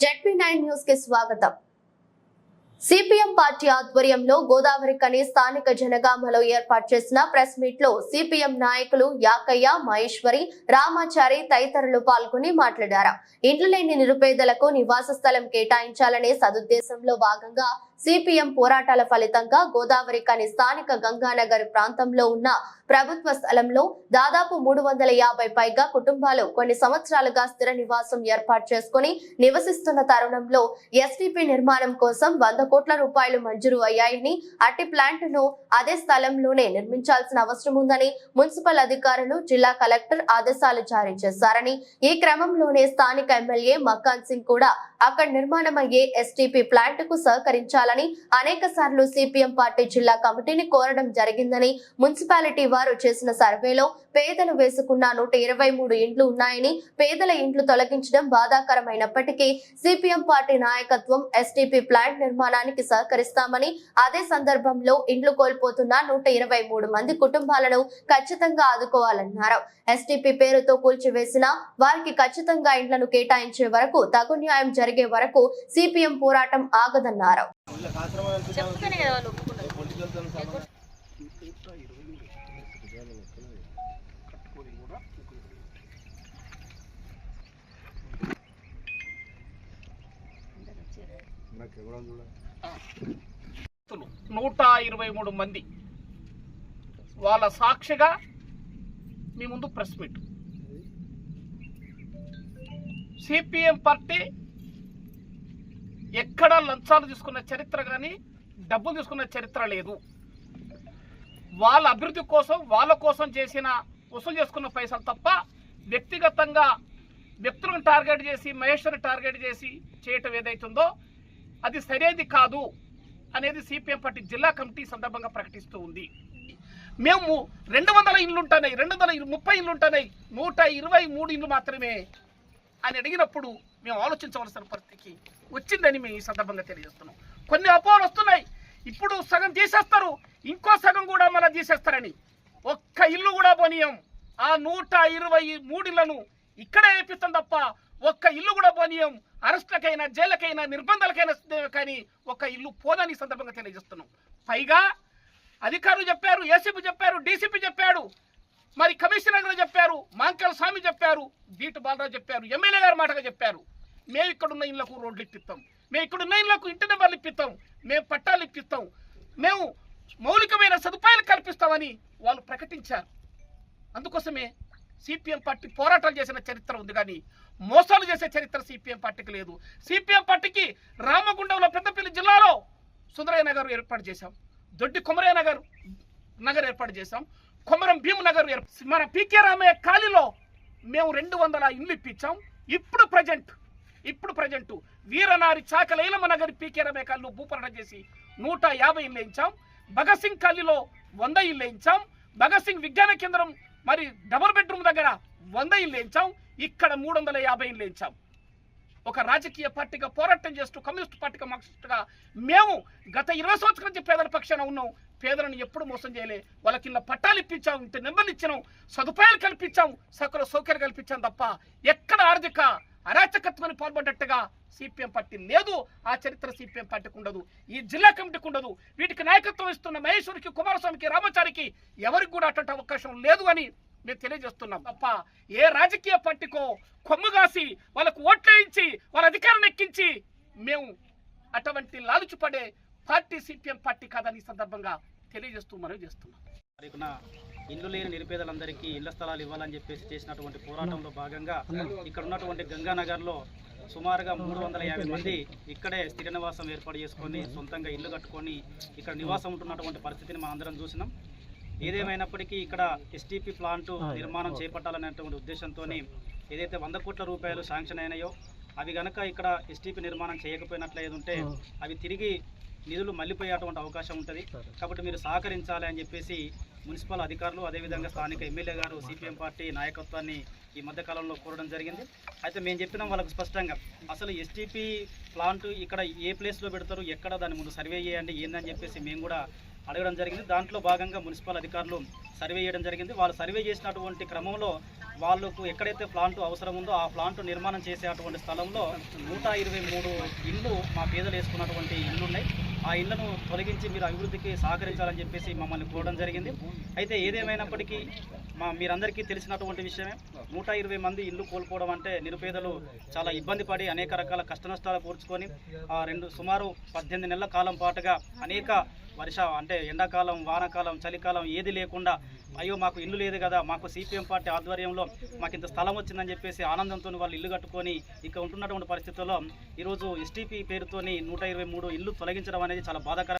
ZP nine న్యూస్కి స్వాగతం. CPM party ఆధ్వర్యంలో గోదావరి కని స్థానిక జనగామలో ఏర్పాటు చేసిన ప్రెస్ మీట్లో సిపిఎం నాయకులు యాకయ్య మహేశ్వరి రామాచారి తదితరులు పాల్గొని మాట్లాడారు. ఇండ్లు లేని నిరుపేదలకు నివాస స్థలం కేటాయించాలనే సదుద్దేశంలో భాగంగా సిపిఎం పోరాటాల ఫలితంగా గోదావరి కని స్థానిక గంగానగర్ ప్రాంతంలో ఉన్న ప్రభుత్వ స్థలంలో దాదాపు మూడు వందల యాభై పైగా కుటుంబాలు కొన్ని సంవత్సరాలుగా స్థిర నివాసం ఏర్పాటు చేసుకుని నివసిస్తున్న తరుణంలో ఎస్టీపీ నిర్మాణం కోసం వంద కోట్ల రూపాయలు మంజూరు అయ్యాయని అట్టి ప్లాంట్ను అదే స్థలంలోనే నిర్మించాల్సిన అవసరం ఉందని మున్సిపల్ అధికారులు జిల్లా కలెక్టర్ ఆదేశాలు జారీ చేశారని ఈ క్రమంలోనే స్థానిక ఎమ్మెల్యే మకాన్ సింగ్ కూడా అక్కడ నిర్మాణమయ్యే ఎస్టీపీ ప్లాంట్కు సహకరించాలని అనేక సార్లు సిపిఎం పార్టీ జిల్లా కమిటీని కోరడం జరిగిందని మున్సిపాలిటీ వారు చేసిన సర్వేలో పేదలు వేసుకున్న నూట ఇరవై మూడు ఇండ్లు ఉన్నాయని పేదల ఇండ్లు తొలగించడం బాధాకరమైనప్పటికీ సిపిఎం పార్టీ నాయకత్వం ఎస్టీపీ ప్లాంట్ నిర్మాణానికి సహకరిస్తామని అదే సందర్భంలో ఇండ్లు కోల్పోతున్న నూట ఇరవై మూడు మంది కుటుంబాలను ఖచ్చితంగా ఆదుకోవాలన్నారు. ఎస్టీపీ పేరుతో కూల్చివేసిన వారికి ఖచ్చితంగా ఇండ్లను కేటాయించే వరకు తగు న్యాయం జరిగే వరకు సిపిఎం పోరాటం ఆగదన్నారు చెప్తేనే కదా వాళ్ళు ఒప్పుకున్నారు వ్యక్తులు నూట ఇరవై మూడు మంది వాళ్ళ సాక్షిగా మీ ముందు ప్రెస్ మీట్. సిపిఎం పార్టీ ఎక్కడ లంచాలు తీసుకున్న చరిత్ర కానీ డబ్బులు తీసుకున్న చరిత్ర లేదు. వాళ్ళ అభివృద్ధి కోసం వాళ్ళ కోసం చేసిన వసూలు చేసుకున్న పైసలు తప్ప వ్యక్తిగతంగా వ్యక్తులను టార్గెట్ చేసి మహేశ్వరిని టార్గెట్ చేసి చేయటం ఏదైతుందో అది సరైనది కాదు అనేది సిపిఎం పార్టీ జిల్లా కమిటీ సందర్భంగా ప్రకటిస్తూ ఉంది. మేము రెండు వందల ఇళ్ళు ఉంటున్నాయి రెండు వందల ముప్పై ఇళ్ళు ఉంటున్నాయి నూట ఇరవై మూడు ఇళ్ళు మాత్రమే అని అడిగినప్పుడు మేము ఆలోచించవలసిన పరిస్థితికి వచ్చిందని మేము ఈ సందర్భంగా తెలియజేస్తున్నాం. కొన్ని అపోహలు వస్తున్నాయి. ఇప్పుడు సగం తీసేస్తారు ఇంకో సగం కూడా మళ్ళీ తీసేస్తారని. ఒక్క ఇల్లు కూడా పోనీయం. ఆ నూట ఇరవై మూడిళ్ళను ఇక్కడే వేపిస్తాం తప్ప ఒక్క ఇల్లు కూడా పోనీయం. అరెస్టులకైనా జైళ్ళకైనా నిర్బంధాలకైనా కానీ ఒక ఇల్లు పోదని సందర్భంగా తెలియజేస్తున్నాం. పైగా అధికారులు చెప్పారు ఏసీపీ చెప్పారు డీసీపీ చెప్పాడు మరి కమిషనర్ గారు చెప్పారు మాంకల్ స్వామి చెప్పారు దీటు బాలరాజు చెప్పారు ఎమ్మెల్యే గారు మాటగా చెప్పారు. మేము ఇక్కడున్న ఇళ్ళకు రోడ్లు ఇప్పిస్తాం. మేము ఇక్కడున్న ఇళ్ళకు ఇంటి నెంబర్లు ఇప్పిస్తాం. మేము పట్టాలు ఇప్పిస్తాం. మేము మౌలికమైన సదుపాయాలు కల్పిస్తామని వాళ్ళు ప్రకటించారు. అందుకోసమే సిపిఎం పార్టీ పోరాటాలు చేసిన చరిత్ర ఉంది కానీ మోసాలు చేసే చరిత్ర సిపిఎం పార్టీకి లేదు. సిపిఎం పార్టీకి రామగుండంలో పెద్దపల్లి జిల్లాలో సుందరయ్య నగర్ ఏర్పాటు చేశాం. దొడ్డి కొమరయ్య నగర్ నగర్ ఏర్పాటు చేశాం. కొమరం భీము నగర్ మన పీకే రామయ్య కాలిలో మేము రెండు వందల ఇల్లు ఇప్పించాం. ఇప్పుడు ప్రజెంట్ ఇప్పుడు present Veeranari Chakalailamma Nagar P K Ramaiah కాలిలో భూపరణ చేసి నూట యాభై ఇల్లు వేయించాం. భగత్ సింగ్ కాలిలో వంద ఇల్లు వేయించాం. భగత్ సింగ్ విజ్ఞాన కేంద్రం మరి డబుల్ బెడ్రూమ్ దగ్గర వంద ఇల్లు ఎంచాం ఇక్కడ మూడు వందల యాభై ఇల్లు ఎంచాం ఒక రాజకీయ పార్టీగా పోరాటం చేస్తూ కమ్యూనిస్ట్ పార్టీగా మార్క్సిస్ట్గా మేము గత ఇరవై సంవత్సరాల నుంచి పేదల పక్షాన ఉన్నాం. పేదలను ఎప్పుడు మోసం చేయలే. వాళ్ళకి ఇలా పట్టాలు ఇప్పించాం ఇంత నెంబర్లు ఇచ్చినాం సదుపాయాలు కల్పించాం సకల సౌకర్యాలు కల్పించాం తప్ప ఎక్కడ ఆర్థిక అరాచకత్వాన్ని పాల్పడ్డట్టుగా సిపిఎం పార్టీ లేదు ఆ చరిత్ర సిపిఎం పార్టీకి ఉండదు ఈ జిల్లా కమిటీకి ఉండదు. వీటికి నాయకత్వం ఇస్తున్న మహేశ్వరికి కుమారస్వామికి రామాచారికి ఎవరికి కూడా అటువంటి అవకాశం లేదు అని మేము తెలియజేస్తున్నాం. తప్ప ఏ రాజకీయ పార్టీకో కొమ్ము కాసి వాళ్ళకు ఓట్లేయించి వాళ్ళ అధికారం ఎక్కించి మేము అటువంటి లాలుచిపడే పార్టీ సిపిఎం పార్టీ కాదని ఈ సందర్భంగా తెలియజేస్తూ మనవి చేస్తున్నాం. తారీఖున ఇల్లు లేని నిరుపేదలందరికీ ఇళ్ళ స్థలాలు ఇవ్వాలని చెప్పేసి చేసినటువంటి పోరాటంలో భాగంగా ఇక్కడ ఉన్నటువంటి గంగానగర్లో సుమారుగా మూడు వందల యాభై మంది ఇక్కడే స్థిర నివాసం ఏర్పాటు చేసుకొని సొంతంగా ఇల్లు కట్టుకొని ఇక్కడ నివాసం ఉంటున్నటువంటి పరిస్థితిని మనం అందరం చూసినాం. ఏదేమైనప్పటికీ ఇక్కడ ఎస్టీపీ ప్లాంట్ నిర్మాణం చేపట్టాలనేటువంటి ఉద్దేశంతో ఏదైతే వంద కోట్ల రూపాయలు శాంక్షన్ అయినాయో అవి గనక ఇక్కడ ఎస్టీపీ నిర్మాణం చేయకపోయినట్లయితే ఉంటే అవి తిరిగి నిధులు మళ్ళీపోయేటువంటి అవకాశం ఉంటుంది. కాబట్టి మీరు సహకరించాలి అని చెప్పేసి మున్సిపల్ అధికారులు అదేవిధంగా స్థానిక ఎమ్మెల్యే గారు సిపిఎం పార్టీ నాయకత్వాన్ని ఈ మధ్య కాలంలో కోరడం జరిగింది. అయితే మేము చెప్పినాం వాళ్ళకు స్పష్టంగా అసలు ఎస్టీపీ ప్లాంట్ ఇక్కడ ఏ ప్లేస్లో పెడతారు ఎక్కడ దాని ముందు సర్వే చేయండి ఏందని చెప్పేసి మేము కూడా అడగడం జరిగింది. దాంట్లో భాగంగా మున్సిపల్ అధికారులు సర్వే చేయడం జరిగింది. వాళ్ళు సర్వే చేసినటువంటి క్రమంలో వాళ్ళకు ఎక్కడైతే ప్లాంట్ అవసరం ఉందో ఆ ప్లాంట్ నిర్మాణం చేసేటువంటి స్థలంలో నూట ఇరవై మూడు ఇళ్ళు మా పేదలు వేసుకున్నటువంటి ఇళ్ళు ఉన్నాయి. ఆ ఇళ్ళను తొలగించి మీరు అభివృద్ధికి సహకరించాలని చెప్పేసి మమ్మల్ని కోరడం జరిగింది. అయితే ఏదేమైనప్పటికీ మా మీరందరికీ తెలిసినటువంటి విషయమే. నూట ఇరవై మంది ఇల్లు కోల్పోవడం అంటే నిరుపేదలు చాలా ఇబ్బంది పడి అనేక రకాల కష్టనష్టాలు కూర్చుకొని ఆ రెండు సుమారు పద్దెనిమిది నెలల కాలం పాటుగా అనేక వర్ష అంటే ఎండాకాలం వానాకాలం చలికాలం ఏది లేకుండా అయ్యో మాకు ఇల్లు లేదు కదా మాకు సిపిఎం పార్టీ ఆధ్వర్యంలో మాకు ఇంత స్థలం వచ్చిందని చెప్పేసి ఆనందంతో వాళ్ళు ఇల్లు కట్టుకొని ఇక్కడ ఉంటున్నటువంటి పరిస్థితుల్లో ఈరోజు ఎస్టీపీ పేరుతోని నూట ఇరవై మూడు ఇల్లు తొలగించడం అనేది చాలా బాధాకరం.